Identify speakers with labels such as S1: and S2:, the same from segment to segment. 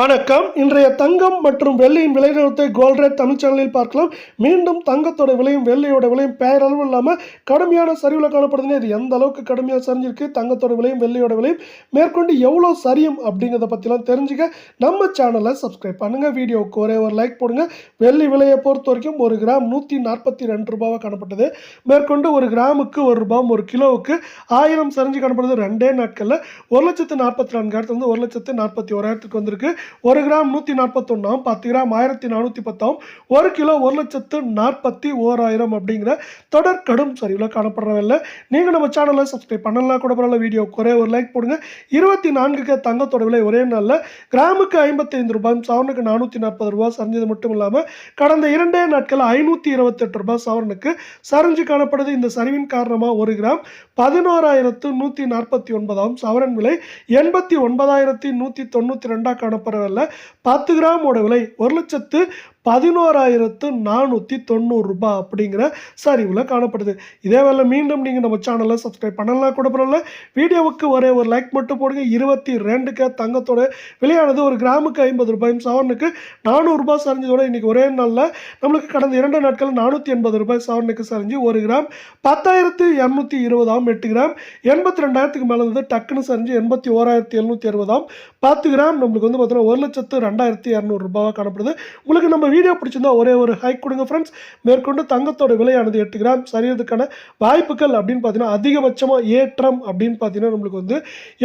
S1: வணக்கம். இன்றைய தங்கம் மற்றும் வெள்ளியின் விலை நிலத்தை கோல்ட் ரேட் தமிழ் சேனலில் பார்க்கலாம். மீண்டும் தங்கத்தோட விலையும் வெள்ளியோட விலையும் பேரளவு இல்லாமல் கடுமையான சரிவில் காணப்படுதுன்னு இது எந்த அளவுக்கு கடுமையாக சரிஞ்சிருக்கு தங்கத்தோட விலையும் வெள்ளியோட விலையும் மேற்கொண்டு எவ்வளோ சரியும் அப்படிங்கிறத பற்றிலாம் தெரிஞ்சுக்க நம்ம சேனலை சப்ஸ்கிரைப் பண்ணுங்கள் வீடியோவுக்கு ஒரே ஒரு லைக் போடுங்க. வெள்ளி விலையை பொறுத்த வரைக்கும் ஒரு கிராம் நூற்றி நாற்பத்தி ரெண்டு ரூபாவாக காணப்பட்டது. மேற்கொண்டு ஒரு கிராமுக்கு ஒரு ரூபாய் ஒரு கிலோவுக்கு ஆயிரம் சரிஞ்சு காணப்படுது. ரெண்டே நாட்களில் ஒரு லட்சத்து நாற்பத்தி நான்காயிரத்து வந்து ஒரு லட்சத்து நாற்பத்தி ஓராயிரத்துக்கு வந்திருக்கு. ஒரு கிராம் நூற்றி நாற்பத்தொன்னாம் பத்து கிராம் ஆயிரத்தி நானூற்றி பத்தாம் ஒரு கிலோ ஒரு லட்சத்து நாற்பத்தி ஓராயிரம் அப்படிங்கிற தொடர் கடும் சரிவில் காணப்படுறவில்லை நீங்கள் நம்ம சேனலை சப்ஸ்கிரைப் பண்ணலாம் கூட பரவாயில்ல வீடியோ ஒரே ஒரு லைக் போடுங்க. இருபத்தி நான்குக்கு தங்கத்தோட விலை ஒரே நாளில் கிராமுக்கு ஐம்பத்தைந்து ரூபாய் சவரனுக்கு நானூற்றி நாற்பது ரூபாய் சரிஞ்சது மட்டும் இல்லாமல் கடந்த இரண்டே நாட்கள் ஐநூற்றி இருபத்தெட்டு ரூபாய் சவரனுக்கு சரிஞ்சு காணப்படுது. இந்த சரிவின் காரணமாக ஒரு கிராம் பதினோராயிரத்து நூற்றி நாற்பத்தி ஒன்பதாம் சவரன் விலை எண்பத்தி ஒன்பதாயிரத்தி நூற்றி தொண்ணூற்றி ரெண்டாக காணப்படவில்லை பத்து கிராமோட விலை ஒரு லட்சத்து பதினோராயிரத்து நானூற்றி தொண்ணூறுரூபா அப்படிங்கிற சரிவில் காணப்படுது. இதே வேலை மீண்டும் நீங்கள் நம்ம சேனலை சப்ஸ்கிரைப் பண்ணலாம் கூட பரவாயில்ல. வீடியோவுக்கு ஒரே ஒரு லைக் மட்டும் போடுங்க. இருபத்தி ரெண்டுக்கு தங்கத்தோட விலையானது ஒரு கிராமுக்கு ஐம்பது ரூபாயும் சவரனுக்கு நானூறுரூபா சரிஞ்சதோட இன்றைக்கி ஒரே நாளில் நம்மளுக்கு கடந்த இரண்டு நாட்கள் நானூற்றி எண்பது ரூபாய் சவரனுக்கு சரிஞ்சு ஒரு கிராம் பத்தாயிரத்து இரநூத்தி இருபதாம் எட்டு கிராம் எண்பத்தி ரெண்டாயிரத்துக்கு மேலே இருந்தது டக்குன்னு சரிஞ்சு எண்பத்தி ஓராயிரத்தி எழுநூற்றி அறுபதாம் பத்து கிராம் நம்மளுக்கு வந்து பார்த்தீங்கன்னா ஒரு லட்சத்து ரெண்டாயிரத்தி இரநூறுபாவாக காணப்படுது. உங்களுக்கு நம்ம வீடியோ பிடிச்சிருந்தா ஒரே ஒரு ஹைக் கொடுங்க ஃப்ரெண்ட்ஸ் மேற்கொண்டு தங்கத்தோட விலையானது எட்டு கிராம். சரியறதுக்கான வாய்ப்புகள் அப்படின்னு பார்த்தீங்கன்னா அதிகபட்சமாக ஏற்றம் அப்படின்னு பார்த்தீங்கன்னா நம்மளுக்கு வந்து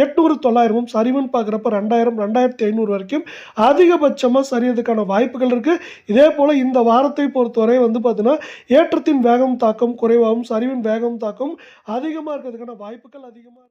S1: எட்நூறு தொள்ளாயிரமும் சரிவுன்னு பார்க்குறப்ப ரெண்டாயிரம் ரெண்டாயிரத்தி ஐநூறு வரைக்கும் அதிகபட்சமாக சரியறதுக்கான வாய்ப்புகள் இருக்குது இதே போல் இந்த வாரத்தை பொறுத்தவரை வந்து பார்த்தீங்கன்னா ஏற்றத்தின் வேகம் தாக்கம் குறைவாகவும் சரிவின் வேகம் தாக்கம் அதிகமாக இருக்கிறதுக்கான வாய்ப்புகள் அதிகமாக